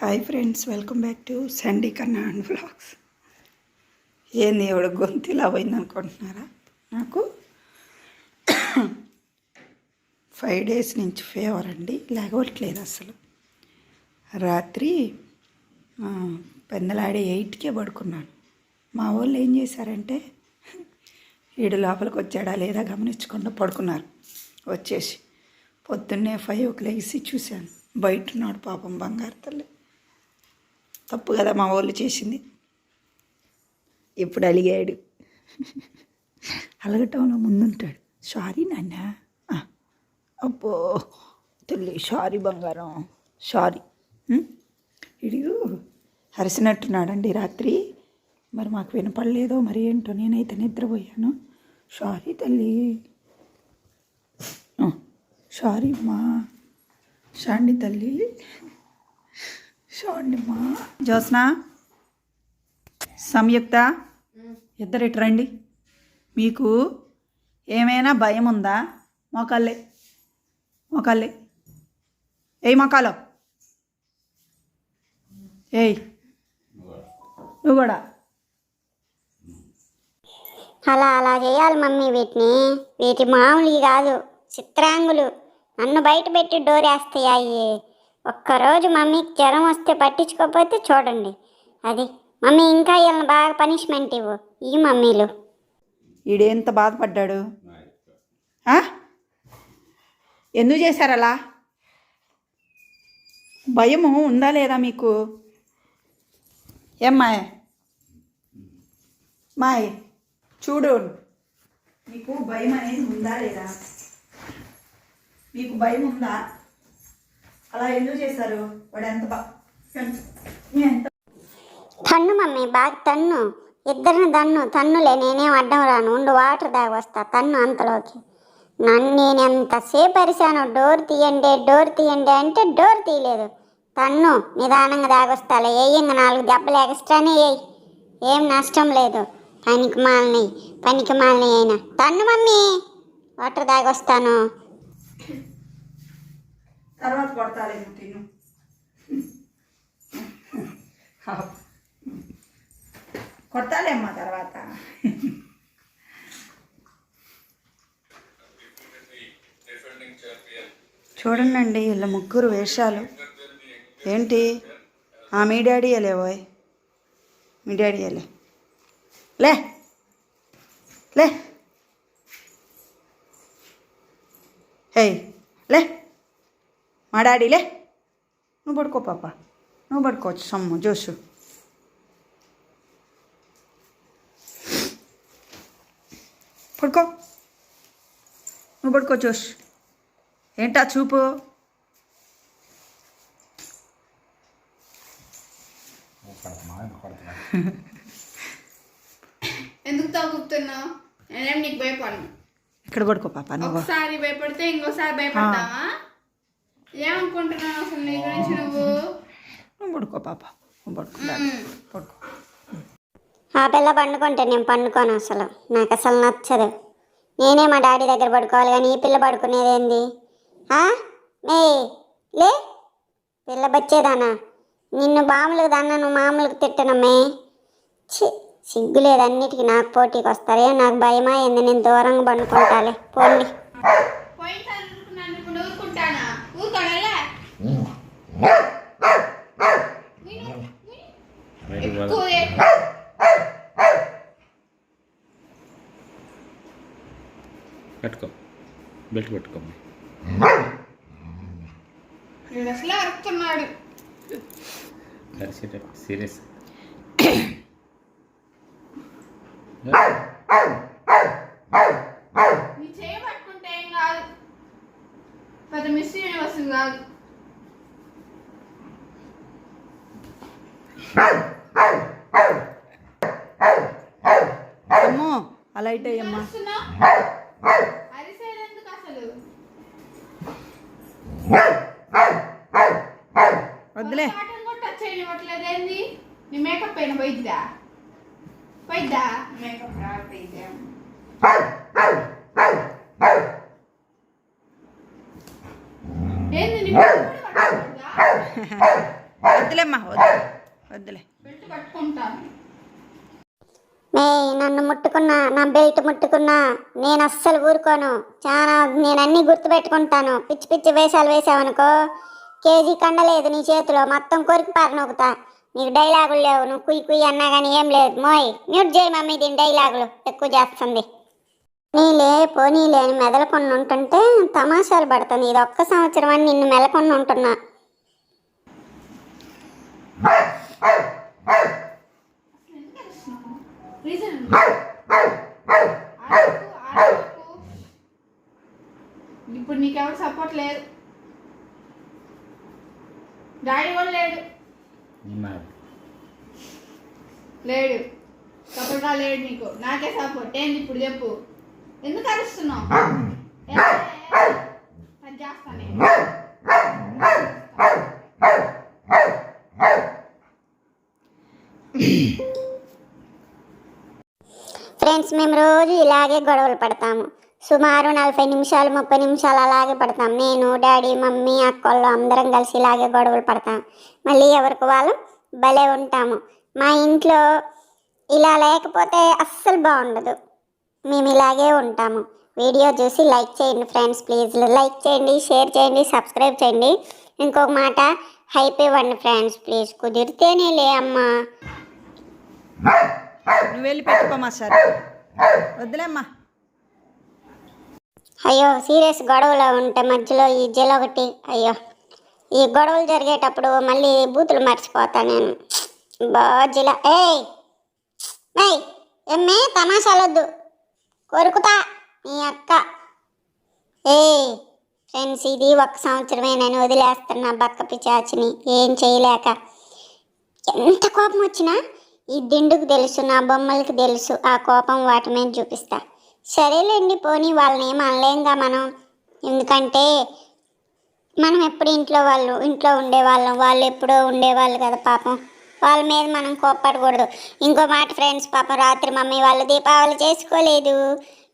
Hi friends welcome back to Sandy Kanna and vlogs ఏంది ఎవడ గొంతు ఇలా పోయిందనుకుంటున్నారా? నాకు ఫైవ్ డేస్ నుంచి ఫీవర్ అండి లేకపోవట్లేదు అసలు. రాత్రి ఆ, పెందలాడే ఎయిట్కే పడుకున్నాను. మా వాళ్ళు ఏం చేశారంటే ఈడు లోపలికి వచ్చాడా లేదా గమనించకుండా పడుకున్నారు. వచ్చేసి పొద్దున్నే ఫైవ్కి లేచి చూశాను. బయట ఉన్నాడు పాపం బంగారు తల్లి. తప్పు కదా మా వాళ్ళు చేసింది. ఇప్పుడు అలిగాడు. అలగటంలో ముందుంటాడు. సారీ నాన్న. అబ్బో తల్లి సారీ బంగారం. సారీ. ఇడిగు అరిసినట్టున్నాడండి రాత్రి. మరి మాకు వినపడలేదో మరి ఏంటో నేనైతే నిద్రపోయాను. సారీ తల్లి. సారీ అమ్మా. షాండి తల్లి. చూడండి అమ్మా జ్యోత్స్న సంయుక్త ఇద్దరు ఇటు రండి. మీకు ఏమైనా భయం ఉందా? మోకాళ్ళే మోకాళ్ళే. ఏయ్ మోకాలో. ఏయ్ నువ్వు కూడా. అలా అలా చేయాలి మమ్మీ వీటిని. వీటి మామూలు కాదు చిత్రాంగులు. నన్ను బయట పెట్టి డోరేస్తాయి అయ్యి. ఒక్కరోజు మమ్మీకి జ్వరం వస్తే పట్టించుకోకపోతే చూడండి. అది మమ్మీ ఇంకా వీళ్ళని బాగా పనిష్మెంట్ ఇవ్వు. ఈ మమ్మీలు. ఈడేంత బాధపడ్డాడు? ఎందుకు చేశారు అలా? భయము ఉందా లేదా మీకు? ఏమ్మాయ్ మాయ్ చూడు. మీకు భయం అనేది ఉందా లేదా? మీకు భయం ఉందా? అలా ఎందుకు చేశారు? వాడు ఎంత బా ఎంత తన్ను మమ్మీ బాగా తన్ను. ఇద్దరిని తన్ను. తన్నులే నేనేం అడ్డం రాను. ఉండు వాటర్ దాగి వస్తా. తన్ను అంతలోకి. నన్ను నేను ఎంతసేపు అరిశాను డోర్ తీయండి డోర్ తీయండి అంటే డోర్ తీయలేదు. తన్ను నిదానంగా దాగొస్తాలే ఏయంగా నాలుగు దెబ్బలు ఎక్స్ట్రానే వేయి ఏం నష్టం లేదు. పనికి మాలని పనికి మాలని అయినా. తన్ను మమ్మీ వాటర్ దాగొస్తాను తర్వాత కొడతాలేమో తిను. కొడతాలేమ్మా తర్వాత. చూడండి వీళ్ళ ముగ్గురు వేషాలు. ఏంటి? ఆ మీ డాడీ లేవోయ్ మీ డాడీ లే లే. లే. హే. లే. మా డాడీ లే. నువ్వు పడుకో పాప. నువ్వు పడుకోవచ్చు సమ్ము జోషు. పడుకో. నువ్వు పడుకో జోష్. ఏంటా చూపు? ఎందుకు తగ్గుతున్నావు నేనేం నీకు భయపడను. ఇక్కడ పడుకో పాప నువ్వు. ఒకసారి భయపడితే ఇంకోసారి భయపడతావా? ఏమనుకుంటున్నావు అసలు నీ గురించి నువ్వు? నువ్వు పడుకో పాప. నువ్వు పడుకో. పడుకో. ఆ పిల్ల పండుకుంటే నేను పండుకోను అసలు. నాకు అసలు నచ్చదు. నేనే మా డాడీ దగ్గర పడుకోవాలి కానీ ఈ పిల్ల పడుకునేదేంది ఆ? మే లే. పిల్ల బచ్చేదానా? నిన్ను మామూలుగా దాన్న నువ్వు మామూలుగా తిట్టనమ్మే. ఛీ సిగ్గు లేదు అన్నిటికీ. నాకు పోటీకి వస్తారే నాకు భయమా ఏంది? నేను దూరంగా పండుకుంటాలే. పోండి. ఎక్కువ పెట్టుకో బెల్ట్ పెట్టుకో వీడు అసలు అరుస్తున్నాడు కలిసేటప్పుడు సీరియస్ నీ చేయి పట్టుకుంటే ఏం కాదు పెద్ద మిస్ యూనివర్స్ కాదు అమ్మో అలా అసలు? వద్దులే. మేకప్ పైన పోయిద్దా? పోయిద్దా? మేకప్? వద్దులేమ్మా వద్దు. వద్దులే. పట్టుకుంటాను మే నన్ను ముట్టుకున్నా నా బెల్ట్ ముట్టుకున్నా నేను అస్సలు ఊరుకోను. చాలా నేను అన్నీ గుర్తుపెట్టుకుంటాను. పిచ్చి పిచ్చి వేషాలు వేసావనుకో. కేజీ కండలేదు నీ చేతిలో మొత్తం కొరికి పార నొక్కుతా నీకు డైలాగులు లేవు నువ్వు కుయ్యి కుయ్యి అన్నా కానీ ఏం లేదు. మోయ్ మ్యూట్ చేయి మమ్మీ దీని డైలాగులు. ఎక్కువ చేస్తుంది. నీలే పోనీలే అని మెదలకుండా ఉంటుంటే తమాషాలు పడుతుంది. ఇది ఒక్క సంవత్సరం అని నిన్ను మెలకుండా ఉంటున్నా. ఇప్పుడు నీకెవరు సపోర్ట్ లేదు డాడీ కూడా లేడు. లేడు. సపోర్ట్గా లేడు నీకు. నాకే సపోర్ట్ ఏంది ఇప్పుడు చెప్పు. ఎందుకు అరుస్తున్నావు? అది చేస్తానే ఫ్రెండ్స్ మేము రోజు ఇలాగే గొడవలు పడతాము. సుమారు నలభై నిమిషాలు ముప్పై నిమిషాలు అలాగే పడతాం. నేను డాడీ మమ్మీ అక్కళ్ళు అందరం కలిసి ఇలాగే గొడవలు పడతాం. మళ్ళీ ఎవరికి వాళ్ళు? భలే ఉంటాము. మా ఇంట్లో ఇలా లేకపోతే అస్సలు బాగుండదు. మేము ఇలాగే ఉంటాము. వీడియో చూసి లైక్ చేయండి ఫ్రెండ్స్ ప్లీజ్. లైక్ చేయండి షేర్ చేయండి సబ్స్క్రైబ్ చేయండి. ఇంకొక మాట హైప్ ఇవ్వండి ఫ్రెండ్స్ ప్లీజ్. కుదిరితేనే లే అమ్మా నువ్వు వెళ్ళి పెట్టుకోమా సార్. వద్దులేమ్మా. అయ్యో సీరియస్ గొడవలు ఉంటే మధ్యలో ఈ జల ఒకటి. అయ్యో ఈ గొడవలు జరిగేటప్పుడు మళ్ళీ బూతులు మర్చిపోతా నేను. బాజిల ఏయ్ ఏయ్ ఎమ్మే తమాషాలొద్దు. కొరుకుతా నీ అక్క. ఏయ్ ఫ్రెండ్స్ ఇది ఒక సంవత్సరమే నేను వదిలేస్తున్నా బక్క పిచాచిని ఏం చేయలేక. ఎంత కోపం వచ్చినా ఈ దిండుకు తెలుసు నా బొమ్మలకి తెలుసు ఆ కోపం వాటి మీద చూపిస్తా. సరేలేండి పోనీ వాళ్ళని ఏం అనలేంగా మనం? ఎందుకంటే మనం ఎప్పుడు ఇంట్లో వాళ్ళు ఇంట్లో ఉండేవాళ్ళం వాళ్ళు ఎప్పుడో ఉండేవాళ్ళు కదా పాపం. వాళ్ళ మీద మనం కోప్పడకూడదు. ఇంకో మాట ఫ్రెండ్స్ పాపం రాత్రి మమ్మీ వాళ్ళు దీపావళి చేసుకోలేదు.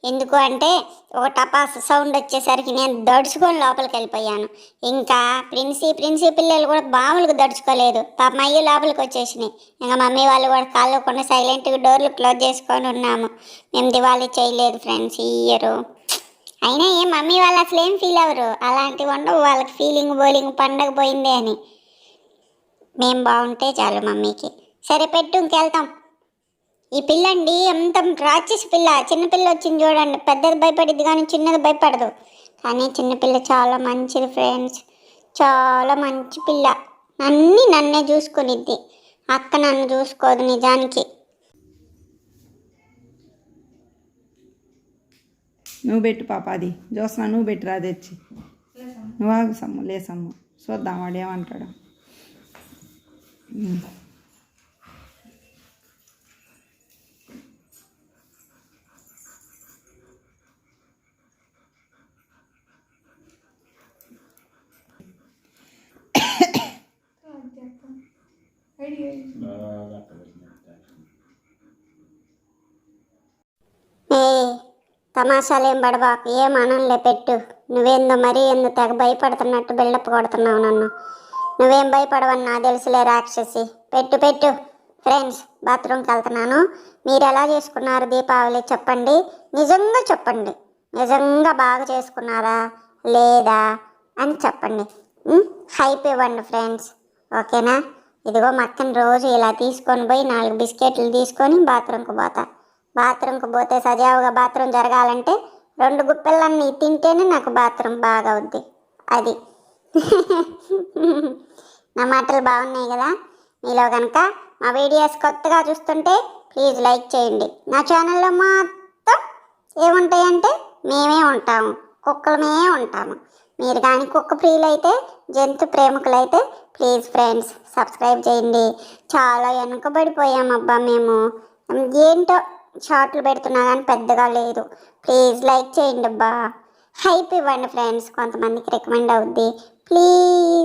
ఎందుకు అంటే ఒక టపాస్ సౌండ్ వచ్చేసరికి నేను దడుచుకొని లోపలికి వెళ్ళిపోయాను. ఇంకా ప్రిన్సీ ప్రిన్సీ పిల్లలు కూడా బాములకు దడుచుకోలేదు. పాపం అయ్యి లోపలికి వచ్చేసినాయి. ఇంకా మమ్మీ వాళ్ళు కూడా కాళ్ళకుండా సైలెంట్గా డోర్లు క్లోజ్ చేసుకొని ఉన్నాము. మేము దివాళీ చేయలేదు ఫ్రెండ్స్ ఈ ఇయర్. అయినా ఏం మమ్మీ వాళ్ళు అసలు ఏం ఫీల్ అవ్వరు. అలాంటివి ఉండవు. వాళ్ళకి ఫీలింగ్ బోలింగ్ పండగ పోయిందే అని. మేము బాగుంటే చాలు మమ్మీకి. సరే పెట్టు ఇంకెళ్తాం. ఈ పిల్లండి అంత రాక్షసి పిల్ల. చిన్నపిల్ల వచ్చింది చూడండి. పెద్దది భయపడిద్ది కానీ చిన్నది భయపడదు. కానీ చిన్నపిల్ల చాలా మంచిది ఫ్రెండ్స్ చాలా మంచి పిల్ల. అన్నీ నన్నే చూసుకునిద్ది. అక్క నన్ను చూసుకోదు నిజానికి. నువ్వు పెట్టు పాప అది. జోస్నా నువ్వు పెట్టు రా తెచ్చి. నువ్వు ఆగు సమ్ము లేసమ్ము చూద్దాం వాడు ఏమంటాడు. తమాషాలు ఏం పడబాకు ఏం అనంలే పెట్టు. నువ్వేందో మరీ ఎందు తెగ భయపడుతున్నట్టు బిల్డప్ కొడుతున్నావు నన్ను. నువ్వేం భయపడవని నా తెలుసులే రాక్షసి. పెట్టు పెట్టు. ఫ్రెండ్స్ బాత్రూమ్కి వెళ్తున్నాను. మీరు ఎలా చేసుకున్నారు దీపావళి చెప్పండి. నిజంగా చెప్పండి. నిజంగా బాగా చేసుకున్నారా? లేదా? అని చెప్పండి. హైప్ ఇవ్వండి ఫ్రెండ్స్. ఓకేనా? ఇదిగో మక్కని రోజు ఇలా తీసుకొని పోయి నాలుగు బిస్కెట్లు తీసుకొని బాత్రూమ్కి పోతా. బాత్రూమ్కి పోతే సజావుగా బాత్రూమ్ జరగాలంటే రెండు గుప్పెలన్నీ తింటేనే నాకు బాత్రూమ్ బాగా అవుద్ది. అది. నా మాటలు బాగున్నాయి కదా? మీలో కనుక మా వీడియోస్ కొత్తగా చూస్తుంటే ప్లీజ్ లైక్ చేయండి. నా ఛానల్లో మాత్రం ఏముంటాయంటే మేమే ఉంటాము. కుక్కలమే ఉంటాము. మీరు కానీ కుక్క ప్రియులైతే జంతు ప్రేమికులైతే ప్లీజ్ ఫ్రెండ్స్ సబ్స్క్రైబ్ చేయండి. చాలా వెనుకబడిపోయాం అబ్బా మేము. ఏంటో షార్ట్లు పెడుతున్నా కానీ పెద్దగా లేదు. ప్లీజ్ లైక్ చేయండి అబ్బా హైప్ ఇవ్వండి ఫ్రెండ్స్ కొంతమందికి రికమెండ్ అవుద్ది. ప్లీజ్